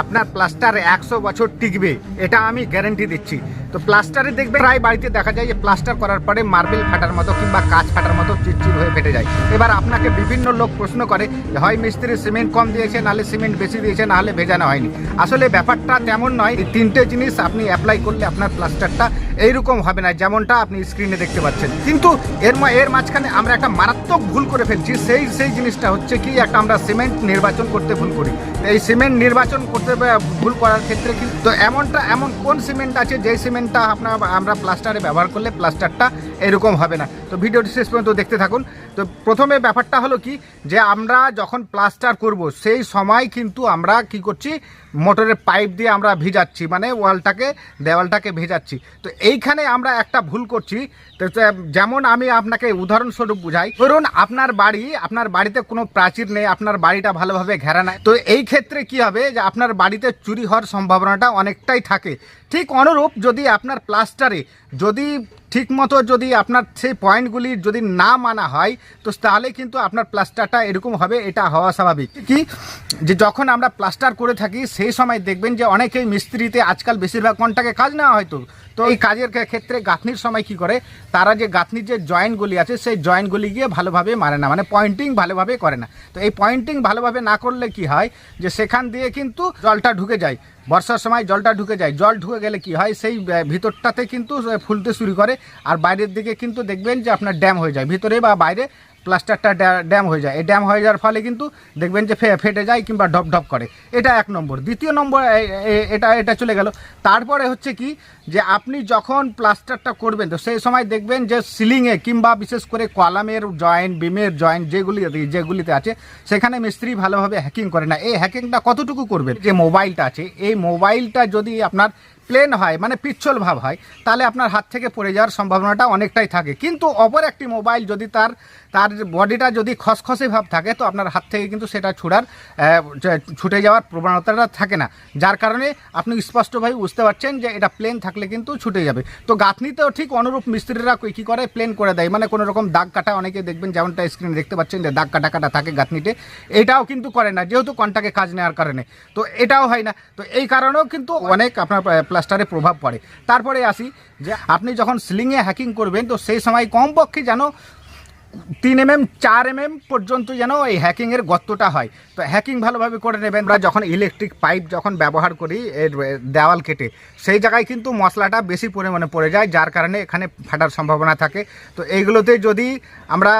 আপনার প্লাস্টার একশো বছর টিকবে, এটা আমি গ্যারেন্টি দিচ্ছি। তো প্লাস্টারে দেখবে প্রায় বাড়িতে দেখা যায় যে প্লাস্টার করার পরে মার্বেল ফাটার মতো কিংবা কাঁচ ফাটার মতো চিরচির হয়ে ফেটে যায়। এবার আপনাকে বিভিন্ন লোক প্রশ্ন করে যে, হয় মিস্ত্রি সিমেন্ট কম দিয়েছে, নাহলে সিমেন্ট বেশি দিয়েছে, নাহলে ভেজানো হয়নি? আসলে ব্যাপারটা তেমন নয়। এই তিনটে জিনিস আপনি অ্যাপ্লাই করলে আপনার প্লাস্টারটা এইরকম হবে না, যেমনটা আপনি স্ক্রিনে দেখতে পাচ্ছেন। কিন্তু এর এর মাঝখানে আমরা একটা মারাত্মক ভুল করে ফেলছি। সেই সেই জিনিসটা হচ্ছে কি, একটা আমরা সিমেন্ট নির্বাচন করতে ভুল করি। এই সিমেন্ট নির্বাচন করতে ভুল করার ক্ষেত্রে কিন্তু এমনটা এমন কোন সিমেন্ট আছে, যেই সিমেন্টটা আপনার আমরা প্লাস্টারে ব্যবহার করলে প্লাস্টারটা এরকম হবে না। তো ভিডিওটি শেষ পর্যন্ত দেখতে থাকুন। তো প্রথমে ব্যাপারটা হলো কি, যে আমরা যখন প্লাস্টার করব, সেই সময় কিন্তু আমরা কি করছি, মোটরের পাইপ দিয়ে আমরা ভিজাচ্ছি মানে ওয়ালটাকে, দেওয়ালটাকে ভেজাচ্ছি। তো এইখানে আমরা একটা ভুল করছি। তো যেমন আমি আপনাকে উদাহরণস্বরূপ বুঝাই, ধরুন আপনার বাড়ি, আপনার বাড়িতে কোনো প্রাচীর নেই, আপনার বাড়িটা ভালোভাবে ঘেরা নাই। তো এই ক্ষেত্রে কি হবে, যে আপনার বাড়িতে চুরি হওয়ার সম্ভাবনাটা অনেকটাই থাকে। ঠিক অনুরূপ যদি আপনার প্লাস্টারে, যদি ঠিকমতো যদি আপনার সেই পয়েন্টগুলি যদি না মানা হয়, তো তাহলে কিন্তু আপনার প্লাস্টারটা এরকম হবে, এটা হওয়া স্বাভাবিক। কি? যে যখন আমরা প্লাস্টার করে থাকি, সেই সময় দেখবেন যে অনেকেই মিস্ত্রিতে আজকাল বেশিরভাগ কন্টাকে কাজ নেওয়া হয়তো তো। এই কাজের ক্ষেত্রে গাঁথনির সময় কি করে? তারা যে গাঁথনির যে জয়েন্টগুলি আছে, সেই জয়েন্টগুলি গিয়ে ভালোভাবে মারে না মানে পয়েন্টিং ভালোভাবে করে না। তো এই পয়েন্টিং ভালোভাবে না করলে কি হয়? যে সেখান দিয়ে কিন্তু জলটা ঢুকে যায়। বর্ষার সময় জলটা ঢুকে যায়। জল ঢুকে গেলে কি হয়? সেই ভিতরটাতে কিন্তু ফুলতে শুরু করে। আর বাইরের দিকে কিন্তু দেখবেন যে আপনার ড্যাম হয়ে যায়। ভিতরে বা বাইরে প্লাস্টারটা ড্যাম হয়ে যায়। এই ড্যাম হয়ে যাওয়ার ফলে কিন্তু দেখবেন যে ফেটে যায় কিংবা ঢপ ঢপ করে। এটা এক নম্বর। দ্বিতীয় নম্বর এটা এটা চলে গেল। তারপরে হচ্ছে কি যে আপনি যখন প্লাস্টারটা করবেন, তো সেই সময় দেখবেন যে সিলিংয়ে কিংবা বিশেষ করে কলামের জয়েন্ট, বিমের জয়েন্ট যেগুলি যেগুলিতে আছে, সেখানে মিস্ত্রি ভালোভাবে হ্যাকিং করে না। এই হ্যাকিংটা কতটুকু করবেন? যে মোবাইলটা আছে, এই মোবাইলটা যদি আপনার প্লেন হয় মানে পিচ্ছল ভাব হয়, তাহলে আপনার হাত থেকে পড়ে যাওয়ার সম্ভাবনাটা অনেকটাই থাকে। কিন্তু অপর একটি মোবাইল যদি তার তার বডিটা যদি খসখসে ভাব থাকে, তো আপনার হাত থেকে কিন্তু সেটা যে- ছুটে যাওয়ার প্রবণতাটা থাকে না। যার কারণে আপনি স্পষ্টভাবে বুঝতে পারছেন যে এটা প্লেন থাকলে কিন্তু ছুটে যাবে। তো গাঁথনিতেও ঠিক অনুরূপ মিস্ত্রিরা কী করে? প্লেন করে দেয়। মানে কোনো রকম দাগ কাটা, অনেকে দেখবেন যেমনটা স্ক্রিনে দেখতে পাচ্ছেন যে দাগ কাটা কাটা থাকে গাঁথনিতে। এটাও কিন্তু করে না, যেহেতু কন্টাকে কাজ নেওয়ার কারণে। তো এটাও হয় না। তো এই কারণেও কিন্তু অনেক আপনার প্লাস্টারে প্রভাব পড়ে। তারপরে আসি যে আপনি যখন সিলিংয়ে হ্যাকিং করবেন, তো সেই সময় কমপক্ষে যেন তিন এম এম চার এম এম পর্যন্ত যেন এই হ্যাকিংয়ের গর্তটা হয়। তো হ্যাকিং ভালোভাবে করে নেবেন। আমরা যখন ইলেকট্রিক পাইপ যখন ব্যবহার করি এর দেওয়াল কেটে সেই জায়গায় কিন্তু মশলাটা বেশি পরিমাণে পড়ে যায় যার কারণে এখানে ফাটার সম্ভাবনা থাকে। তো এইগুলোতে যদি আমরা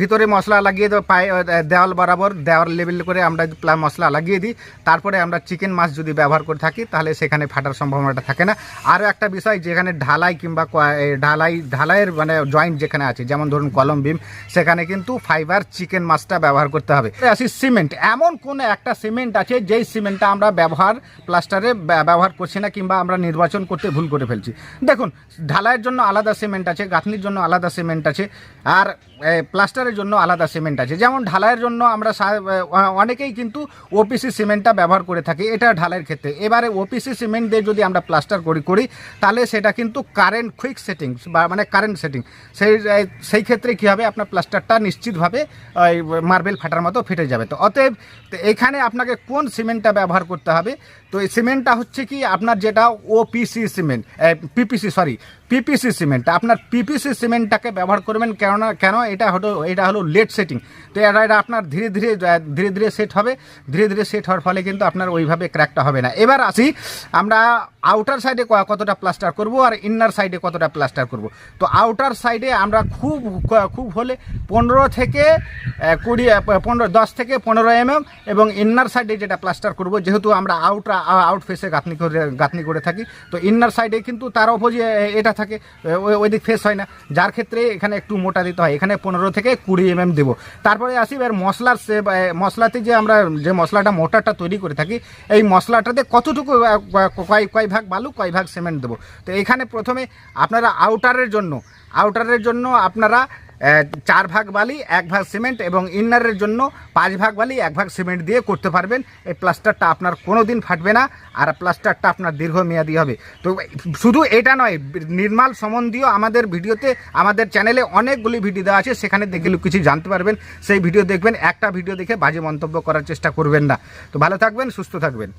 ভিতরে মশলা লাগিয়ে এ, দেওয়াল বরাবর দেওয়াল লেভেল করে আমরা মশলা লাগিয়ে দিই তারপরে আমরা চিকেন মাছ যদি ব্যবহার করে থাকি তাহলে সেখানে ফাটার সম্ভাবনাটা থাকে না। আরও একটা বিষয় যেখানে ঢালাই কিংবা ঢালাই ঢালাইয়ের মানে জয়েন্ট যেখানে আছে যেমন ধরুন কলম বিম সেখানে কিন্তু ফাইবার চিকেন মাছটা ব্যবহার করতে হবে। আসি সিমেন্ট এমন কোন একটা সিমেন্ট আছে, যেই সিমেন্টটা আমরা ব্যবহার প্লাস্টারে ব্যা- ব্যবহার করছি না কিংবা আমরা নির্বাচন করতে ভুল করে ফেলছি। দেখুন, ঢালাইয়ের জন্য আলাদা সিমেন্ট আছে, গাঁথনির জন্য আলাদা সিমেন্ট আছে। আর প্লাস্টারের জন্য আলাদা সিমেন্ট আছে। যেমন ঢালাইয়ের জন্য আমরা অনেকেই কিন্তু ওপিসি সিমেন্টটা ব্যবহার করে থাকি, এটা ঢালাইয়ের ক্ষেত্রে। এবারে ওপিসি সিমেন্ট দিয়ে যদি আমরা প্লাস্টার করি করি, তাহলে সেটা কিন্তু কারেন্ট কুইক সেটিং বা মানে কারেন্ট সেটিং সেই সেই ক্ষেত্রে কী হবে? আপনার প্লাস্টারটা নিশ্চিতভাবে মার্বেল ফাটার মতো ফেটে যাবে। তো অতএব এখানে আপনাকে কোন সিমেন্টটা ব্যবহার করতে হবে? তো এই সিমেন্টটা হচ্ছে কি, আপনার যেটা OPC cement PPC sorry PPC cement. আপনার পিপিসি সিমেন্টটাকে ব্যবহার করবেন কেন কেন? এটা হলো এটা হলো লেট সেটিং তো এটা এটা আপনার ধীরে ধীরে ধীরে ধীরে সেট হবে। ধীরে ধীরে সেট হওয়ার ফলে কিন্তু আপনার ওইভাবে ক্র্যাকটা হবে না। এবার আসি, আমরা আউটার সাইডে কতটা প্লাস্টার করব আর ইনার সাইডে কতটা প্লাস্টার করব। তো আউটার সাইডে আমরা খুব খুব হলে পনেরো থেকে কুড়ি পনেরো, দশ থেকে পনেরো এম এবং ইনার সাইডে যেটা প্লাস্টার করব, যেহেতু আমরা আউট আউট ফেসে গাঁথনি করে গাঁথনি করে থাকি। তো ইনার সাইডে কিন্তু তার অপোজি এটা থাকে। ওই দিক ফেস হয় না। যার ক্ষেত্রে এখানে একটু মোটা দিতে হয়। এখানে পনেরো থেকে কুড়ি এম এম দেবো। তারপরে আসি এবার মশলার সে মশলাতে যে আমরা যে মশলাটা মোটাটা তৈরি করে থাকি, এই মশলাটাতে কতটুকু কয় কয় ভাগ বালু, কয় ভাগ সিমেন্ট দেবো? তো এখানে প্রথমে আপনারা আউটারের জন্য আউটারের জন্য আপনারা চার ভাগ বালি, এক ভাগ সিমেন্ট এবং ইনারের জন্য পাঁচ ভাগ বালি, এক ভাগ সিমেন্ট দিয়ে করতে পারবেন। এই প্লাস্টারটা আপনার কোনো দিন ফাটবে না আর প্লাস্টারটা আপনার দীর্ঘমেয়াদী হবে। তো শুধু এটা নয়, নির্মাল সম্বন্ধীয় আমাদের ভিডিওতে, আমাদের চ্যানেলে অনেকগুলি ভিডিও দেওয়া আছে, সেখানে দেখলে কিছু জানতে পারবেন। সেই ভিডিও দেখবেন, একটা ভিডিও দেখে বাজে মন্তব্য করার চেষ্টা করবেন না। তো ভালো থাকবেন, সুস্থ থাকবেন।